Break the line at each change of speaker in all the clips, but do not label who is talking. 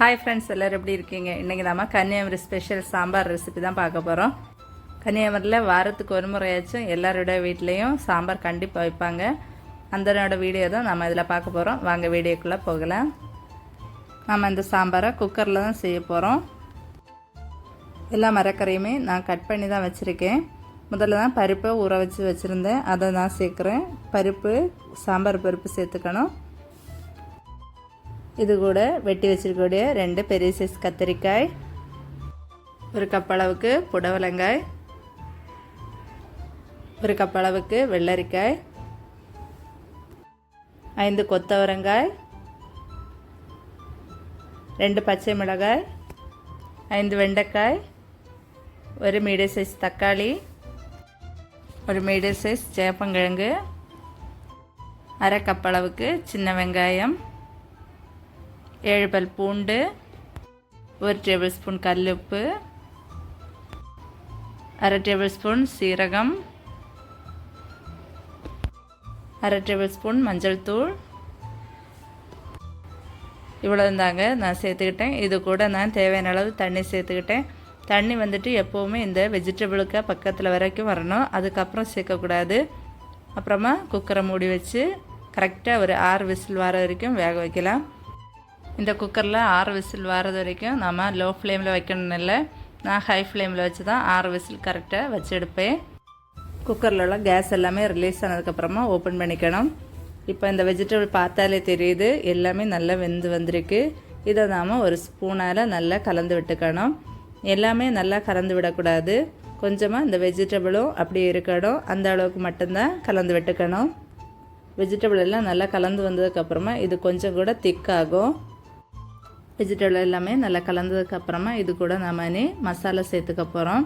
Hi friends எல்லோரும் எப்படி இருக்கீங்க? இன்றைக்கி நம்ம கன்னியாகுமரி ஸ்பெஷல் சாம்பார் ரெசிபி தான் பார்க்க போகிறோம் கன்னியாகுமரியில் வாரத்துக்கு ஒரு முறையாச்சும் எல்லாரோட வீட்லேயும் சாம்பார் கண்டிப்பாக வைப்பாங்க. அந்தனோட வீடியோ தான் நம்ம இதில் பார்க்க போகிறோம் வாங்க வீடியோக்குள்ளே போகலாம். நம்ம இந்த சாம்பாரை குக்கரில் தான் செய்ய போகிறோம் எல்லா மரக்கறையுமே நான் கட் பண்ணி தான் வச்சுருக்கேன். முதல்ல தான் பருப்பை ஊற வச்சு வச்சுருந்தேன். அதை நான் சேர்க்குறேன். பருப்பு சாம்பார் பருப்பு சேர்த்துக்கணும். இது கூட வெட்டி வச்சிருக்கக்கூடிய ரெண்டு பெரிய சைஸ் கத்திரிக்காய் ஒரு கப் அளவுக்கு புடவலங்காய் ஒரு கப் அளவுக்கு வெள்ளரிக்காய் ஐந்து கொத்தவரங்காய் ரெண்டு பச்சை மிளகாய் ஐந்து வெண்டைக்காய் ஒரு மீடியம் சைஸ் தக்காளி ஒரு மீடியம் சைஸ் சேப்பங்கிழங்கு அரை கப் அளவுக்கு சின்ன வெங்காயம் ஏழு பல் பூண்டு ஒரு டேபிள் ஸ்பூன் கல்லுப்பு அரை டேபிள் ஸ்பூன் சீரகம் அரை டேபிள் ஸ்பூன் மஞ்சள் தூள். இவ்வளோ இருந்தாங்க நான் சேர்த்துக்கிட்டேன். இது கூட நான் தேவையான அளவு தண்ணி சேர்த்துக்கிட்டேன். தண்ணி வந்துட்டு எப்போவுமே இந்த வெஜிடபிளுக்கு பக்கத்தில் வரைக்கும் வரணும். அதுக்கப்புறம் சேர்க்கக்கூடாது. அப்புறமா குக்கரை மூடி வச்சு கரெக்டாக ஒரு ஆறு விசில் வர வரைக்கும் வேக வைக்கலாம். இந்த குக்கரில் ஆறு விசில் வர்றது வரைக்கும் நம்ம லோ ஃப்ளேமில் வைக்கணும் இல்லை. நான் ஹை ஃப்ளேமில் வச்சு தான் ஆறு விசில் கரெக்டாக வச்சு எடுப்பேன். குக்கரில் உள்ள கேஸ் எல்லாமே ரிலீஸ் ஆனதுக்கப்புறமா ஓப்பன் பண்ணிக்கணும். இப்போ இந்த வெஜிடபிள் பார்த்தாலே தெரியுது எல்லாமே நல்லா வெந்து வந்திருக்கு. இதை நாம் ஒரு ஸ்பூனால் நல்லா கலந்து விட்டுக்கணும். எல்லாமே நல்லா கலந்து விடக்கூடாது. கொஞ்சமாக இந்த வெஜிடபிளும் அப்படி இருக்கணும். அந்த அளவுக்கு மட்டும்தான் கலந்து விட்டுக்கணும். வெஜிடபிள் எல்லாம் நல்லா கலந்து வந்ததுக்கப்புறமா இது கொஞ்சம் கூட திக்காகும் வெஜிடபிள் எல்லாமே நல்லா கலந்ததுக்கப்புறமா இது கூட நம்ம இனி மசாலா சேர்த்துக்க போகிறோம்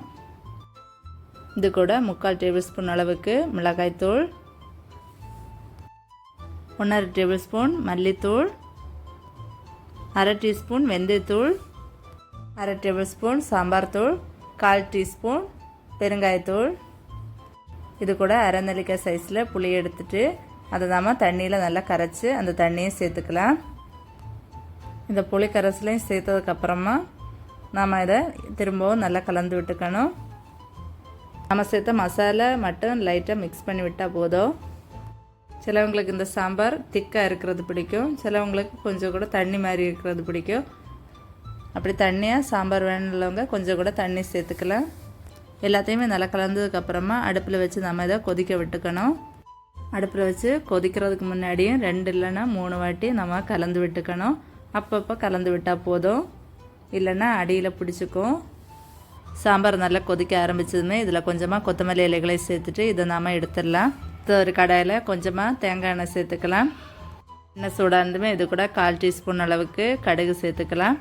இது கூட முக்கால் டேபிள் ஸ்பூன் அளவுக்கு மிளகாய்த்தூள் ஒன்றரை டேபிள் ஸ்பூன் மல்லித்தூள். அரை டீஸ்பூன் வெந்தயத்தூள். அரை டேபிள் ஸ்பூன் சாம்பார் தூள். கால் டீஸ்பூன் பெருங்காயத்தூள். இது கூட அரை நெல்லிக்காய் சைஸில் புளி எடுத்துட்டு அதை நாம் தண்ணியில் நல்லா கரைச்சி அந்த தண்ணியை சேர்த்துக்கலாம். இந்த புளி கரைசலையும் சேர்த்ததுக்கப்புறமா நாம் இதை திரும்பவும் நல்லா கலந்து விட்டுக்கணும். நம்ம சேர்த்த மசாலா மட்டும் லைட்டாக மிக்ஸ் பண்ணி விட்டால் போதும். சிலவங்களுக்கு இந்த சாம்பார் திக்காக இருக்கிறது பிடிக்கும். சிலவங்களுக்கு கொஞ்சம் கூட தண்ணி மாதிரி இருக்கிறது பிடிக்கும். அப்படி தண்ணியாக சாம்பார் வேணுள்ளவங்க கொஞ்சம் கூட தண்ணி சேர்த்துக்கலாம். எல்லாத்தையுமே நல்லா கலந்ததுக்கப்புறமா அடுப்பில் வச்சு நம்ம இதை கொதிக்க விட்டுக்கணும். அடுப்பில் வச்சு கொதிக்கிறதுக்கு முன்னாடியும் ரெண்டு இல்லைன்னா மூணு வாட்டி நம்ம கலந்து விட்டுக்கணும். அப்பப்போ கலந்து விட்டால் போதும். இல்லைன்னா அடியில் பிடிச்சிக்கும் சாம்பார் நல்லா கொதிக்க ஆரம்பித்ததுமே இதில் கொஞ்சமாக கொத்தமல்லி இலைகளை சேர்த்துட்டு இதை நாம் எடுத்துடலாம். இது ஒரு கடாயில் கொஞ்சமாக தேங்காய் எண்ணெய் சேர்த்துக்கலாம். எண்ணெய் சூடாக இது கூட கால் டீஸ்பூன் அளவுக்கு கடுகு சேர்த்துக்கலாம்.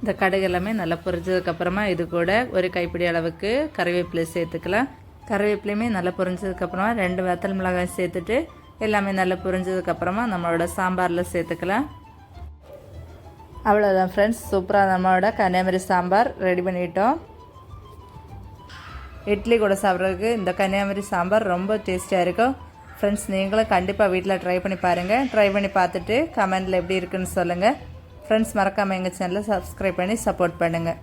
இந்த கடுகு எல்லாமே நல்லா பொரிஞ்சதுக்கப்புறமா இது கூட ஒரு கைப்பிடி அளவுக்கு கறிவேப்பிலை சேர்த்துக்கலாம். கறிவேப்பிலையுமே நல்லா பொரிஞ்சதுக்கப்புறமா ரெண்டு வத்தல் மிளகாய் சேர்த்துட்டு எல்லாமே நல்லா பொரிஞ்சதுக்கப்புறமா நம்மளோட சாம்பாரில் சேர்த்துக்கலாம். அவ்வளோதான் ஃப்ரெண்ட்ஸ் சூப்பராக நம்மளோட கன்னியாகுமரி சாம்பார் ரெடி பண்ணிட்டோம். இட்லி கூட சாப்பிட்றதுக்கு இந்த கன்னியாகுமரி சாம்பார் ரொம்ப டேஸ்டியாக இருக்கும். ஃப்ரெண்ட்ஸ் நீங்களும் கண்டிப்பாக வீட்டில் ட்ரை பண்ணி பாருங்கள் ட்ரை பண்ணி பார்த்துட்டு கமெண்டில் எப்படி இருக்குன்னு சொல்லுங்கள் ஃப்ரெண்ட்ஸ் மறக்காமல் எங்கள் சேனலை சப்ஸ்கிரைப் பண்ணி சப்போர்ட் பண்ணுங்கள்